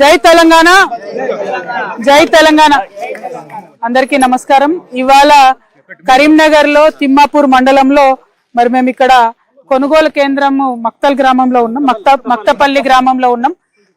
జై తెలంగాణ. జై తెలంగాణ. అందరికీ నమస్కారం. ఇవాళ కరీంనగర్లో తిమ్మాపూర్ మండలంలో మరి మేము ఇక్కడ కొనుగోలు కేంద్రము మక్తల్ గ్రామంలో ఉన్నాం. మక్త మక్తపల్లి గ్రామంలో ఉన్నాం.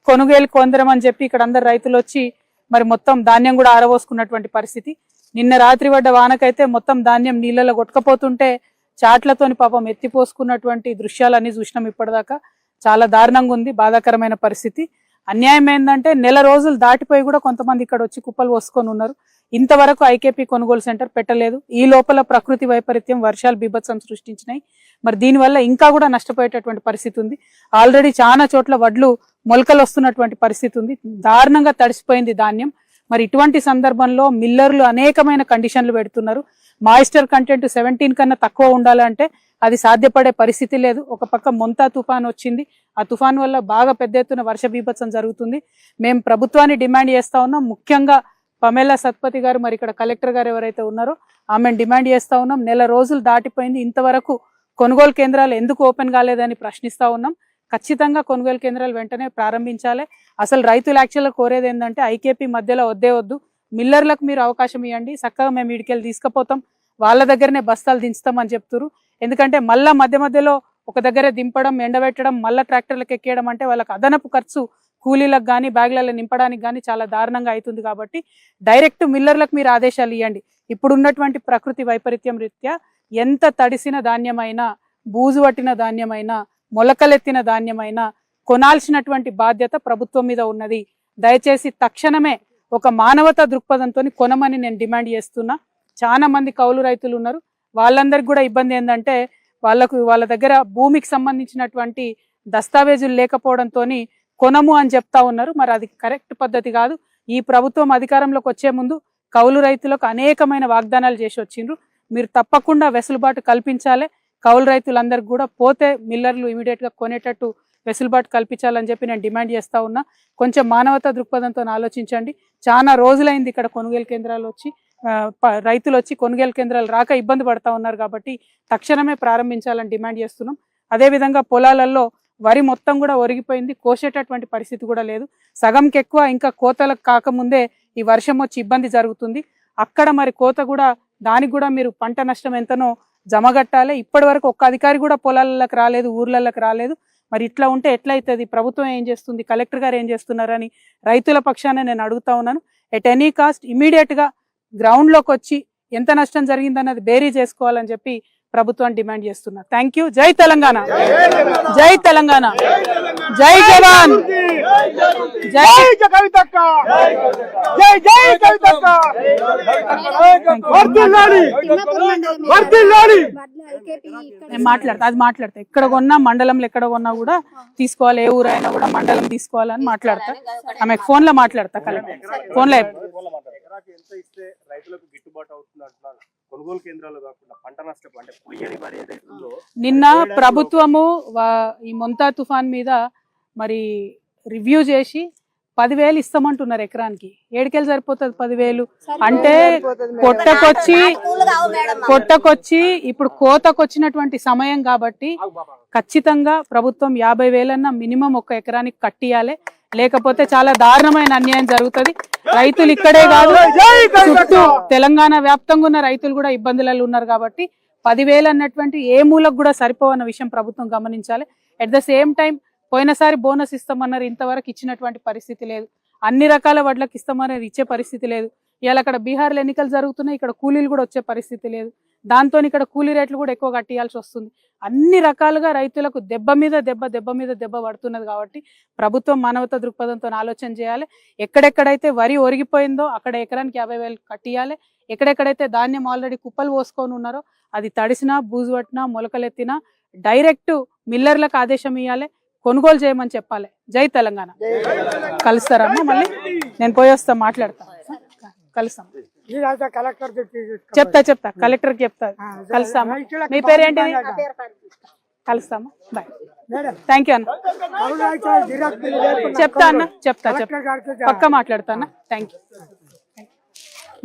కొనుగోలు కేంద్రం అని చెప్పి ఇక్కడ అందరు రైతులు వచ్చి మరి మొత్తం ధాన్యం కూడా ఆరబోసుకున్నటువంటి పరిస్థితి. నిన్న రాత్రి పడ్డ వానకైతే మొత్తం ధాన్యం నీళ్ళలో కొట్టుకపోతుంటే చాట్లతోని పాపం ఎత్తిపోసుకున్నటువంటి దృశ్యాలన్నీ చూసినాం ఇప్పటిదాకా. చాలా దారుణంగా ఉంది బాధాకరమైన పరిస్థితి. అన్యాయం ఏంటంటే నెల రోజులు దాటిపోయి కూడా కొంతమంది ఇక్కడ వచ్చి కుప్పలు పోసుకొని ఉన్నారు. ఇంతవరకు ఐకేపీ కొనుగోలు సెంటర్ పెట్టలేదు. ఈ లోపల ప్రకృతి వైపరీత్యం వర్షాలు బీభత్సం సృష్టించినాయి. మరి దీనివల్ల ఇంకా కూడా నష్టపోయేటటువంటి పరిస్థితి ఉంది. ఆల్రెడీ చాలా చోట్ల వడ్లు మొలకలు వస్తున్నటువంటి పరిస్థితి ఉంది. దారుణంగా తడిసిపోయింది ధాన్యం. మరి ఇటువంటి సందర్భంలో మిల్లర్లు అనేకమైన కండిషన్లు పెడుతున్నారు. మాయిస్టర్ కంటెంట్ సెవెంటీన్ కన్నా తక్కువ ఉండాలంటే అది సాధ్యపడే పరిస్థితి లేదు. ఒక పక్క మొంతా తుఫాన్ వచ్చింది. ఆ తుఫాన్ వల్ల బాగా పెద్ద ఎత్తున వర్ష బీభత్సం జరుగుతుంది. మేము ప్రభుత్వాన్ని డిమాండ్ చేస్తా ఉన్నాం. ముఖ్యంగా పమేలా సత్పతి గారు మరి ఇక్కడ కలెక్టర్ గారు ఎవరైతే ఉన్నారో ఆమెను డిమాండ్ చేస్తా ఉన్నాం. నెల రోజులు దాటిపోయింది. ఇంతవరకు కొనుగోలు కేంద్రాలు ఎందుకు ఓపెన్ కాలేదని ప్రశ్నిస్తూ ఉన్నాం. ఖచ్చితంగా కొనుగోలు కేంద్రాలు వెంటనే ప్రారంభించాలి. అసలు రైతులు యాక్చువల్గా కోరేది ఏంటంటే ఐకేపీ మధ్యలో వద్దే వద్దు. మిల్లర్లకు మీరు అవకాశం ఇవ్వండి. చక్కగా మేము ఇడికెళ్ళి తీసుకుపోతాం. వాళ్ళ దగ్గరనే బస్తాలు దించుతామని చెప్తున్నారు ఎందుకంటే మళ్ళా మధ్య మధ్యలో ఒక దగ్గర దింపడం ఎండబెట్టడం మళ్ళీ ట్రాక్టర్లకు ఎక్కేయడం అంటే వాళ్ళకి అదనపు ఖర్చు కూలీలకు కానీ బ్యాగులలో నింపడానికి కానీ చాలా దారుణంగా అవుతుంది కాబట్టి డైరెక్ట్ మిల్లర్లకు మీరు ఆదేశాలు ఇవ్వండి ఇప్పుడున్నటువంటి ప్రకృతి వైపరీత్యం రీత్యా ఎంత తడిసిన ధాన్యమైనా బూజు పట్టిన ధాన్యమైనా మొలకలెత్తిన ధాన్యమైనా కొనాల్సినటువంటి బాధ్యత ప్రభుత్వం మీద ఉన్నది. దయచేసి తక్షణమే ఒక మానవతా దృక్పథంతో కొనమని నేను డిమాండ్ చేస్తున్నా. చాలా మంది కౌలు రైతులు ఉన్నారు. వాళ్ళందరికీ కూడా ఇబ్బంది ఏంటంటే వాళ్ళకు వాళ్ళ దగ్గర భూమికి సంబంధించినటువంటి దస్తావేజులు లేకపోవడంతో కొనము అని చెప్తా ఉన్నారు. మరి అది కరెక్ట్ పద్ధతి కాదు. ఈ ప్రభుత్వం అధికారంలోకి వచ్చే ముందు కౌలు రైతులకు అనేకమైన వాగ్దానాలు చేసి వచ్చిండ్రు. మీరు తప్పకుండా వెసులుబాటు కల్పించాలి. కౌలు రైతులందరికీ కూడా పోతే మిల్లర్లు ఇమీడియట్గా కొనేటట్టు వెసులుబాటు కల్పించాలని చెప్పి నేను డిమాండ్ చేస్తూ ఉన్నా. కొంచెం మానవతా దృక్పథంతో ఆలోచించండి. చాలా రోజులైంది ఇక్కడ కొనుగోలు కేంద్రాలు వచ్చి రైతులు వచ్చి కొనుగోలు కేంద్రాలు రాక ఇబ్బంది పడతా ఉన్నారు కాబట్టి తక్షణమే ప్రారంభించాలని డిమాండ్ చేస్తున్నాం. అదేవిధంగా పొలాలలో వరి మొత్తం కూడా ఒరిగిపోయింది. కోసేటటువంటి పరిస్థితి కూడా లేదు. సగంకి ఎక్కువ ఇంకా కోతలకు కాకముందే ఈ వర్షం వచ్చి ఇబ్బంది జరుగుతుంది. అక్కడ మరి కోత కూడా దానికి కూడా మీరు పంట నష్టం ఎంతనో జమగట్టాలి. ఇప్పటి వరకు ఒక్క అధికారి కూడా పొలాలకు రాలేదు ఊర్లలోకి రాలేదు. మరి ఇట్లా ఉంటే ఎట్లయితుంది? ప్రభుత్వం ఏం చేస్తుంది? కలెక్టర్ గారు ఏం చేస్తున్నారని రైతుల పక్షాన నేను అడుగుతా ఉన్నాను. ఎట్ ఎనీ కాస్ట్ ఇమీడియట్గా గ్రౌండ్లోకి వచ్చి ఎంత నష్టం జరిగిందన్నది బేరీ చేసుకోవాలని చెప్పి ప్రభుత్వాన్ని డిమాండ్ చేస్తున్నా. థ్యాంక్ యూ జై తెలంగాణ. జై తెలంగాణ. జై జవాన్. జై జై కవితక్క. జై జై కవితక్క. నేను మాట్లాడతా అది మాట్లాడతా. ఎక్కడ కొన్నా మండలంలో ఎక్కడ కొన్నా కూడా తీసుకోవాలి. ఏ ఊరైనా కూడా మండలం తీసుకోవాలని మాట్లాడతా. ఆమె ఫోన్లో మాట్లాడతా కలెక్టర్. ఫోన్లో కొనుగోలు కేంద్రాలు కాకుండా పంట నష్టం అంటే పొయ్యని మరి నిన్న ప్రభుత్వము ఈ మొంతా తుఫాన్ మీద మరి రివ్యూ చేసి పదివేలు ఇస్తామంటున్నారు ఎకరానికి. ఏడుకెళ్ళి సరిపోతుంది పదివేలు? అంటే పొట్టకొచ్చి పొట్టకొచ్చి ఇప్పుడు కోతకు వచ్చినటువంటి సమయం కాబట్టి ఖచ్చితంగా ప్రభుత్వం యాభై వేలన్నా మినిమం ఒక ఎకరానికి కట్టియాలి. లేకపోతే చాలా దారుణమైన అన్యాయం జరుగుతుంది. రైతులు ఇక్కడే కాదు. చుట్టూ తెలంగాణ వ్యాప్తంగా ఉన్న రైతులు కూడా ఇబ్బందులలో ఉన్నారు కాబట్టి పదివేలు అన్నటువంటి ఏ మూలకు కూడా సరిపోవన్న విషయం ప్రభుత్వం గమనించాలి. అట్ ద సేమ్ టైం పోయినసారి బోనస్ ఇస్తామన్నారు ఇంతవరకు ఇచ్చినటువంటి పరిస్థితి లేదు. అన్ని రకాల వడ్లకు ఇస్తామనేది ఇచ్చే పరిస్థితి లేదు. ఇవాళ అక్కడ బీహార్లో ఎన్నికలు జరుగుతున్నాయి ఇక్కడ కూలీలు కూడా వచ్చే పరిస్థితి లేదు. దాంతో ఇక్కడ కూలీ రేట్లు కూడా ఎక్కువ కట్టియాల్సి వస్తుంది. అన్ని రకాలుగా రైతులకు దెబ్బ మీద దెబ్బ దెబ్బ మీద దెబ్బ పడుతున్నది కాబట్టి ప్రభుత్వం మానవతా దృక్పథంతో ఆలోచన చేయాలి. ఎక్కడెక్కడైతే వరి ఒరిగిపోయిందో అక్కడ ఎకరానికి యాభై వేలు కట్టియాలి. ఎక్కడెక్కడైతే ధాన్యం ఆల్రెడీ కుప్పలు పోసుకొని ఉన్నారో అది తడిసినా బూజు పట్టినా మొలకలెత్తినా డైరెక్ట్ మిల్లర్లకు ఆదేశం ఇవ్వాలి కొనుగోలు చేయమని చెప్పాలి. జై తెలంగాణ. కలుస్తారమ్మా మళ్ళీ. నేను పోయి వస్తా మాట్లాడతా. కలుస్తాం. కలెక్టర్ చెప్తా చెప్తా. కలెక్టర్ చెప్తా. కలుస్తామా. మీ పేరు ఏంటిది? కలుస్తామా. బాయ్ థ్యాంక్ యూ అన్న. చెప్తా అన్న. చెప్తా చెప్తా. పక్క మాట్లాడతా అన్న. థ్యాంక్ యూ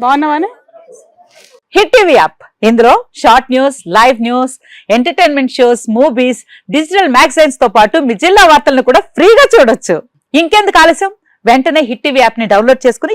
బాగున్నావానే హిట్ టీవీ యాప్. ఇందులో short news live news entertainment shows movies digital మ్యాగజైన్స్తో పాటు మీ జిల్లా వార్తలను కూడా ఫ్రీగా చూడొచ్చు. ఇంకెందుకు ఆలస్యం? వెంటనే హిట్ టీవీ యాప్ని డౌన్లోడ్ చేసుకుని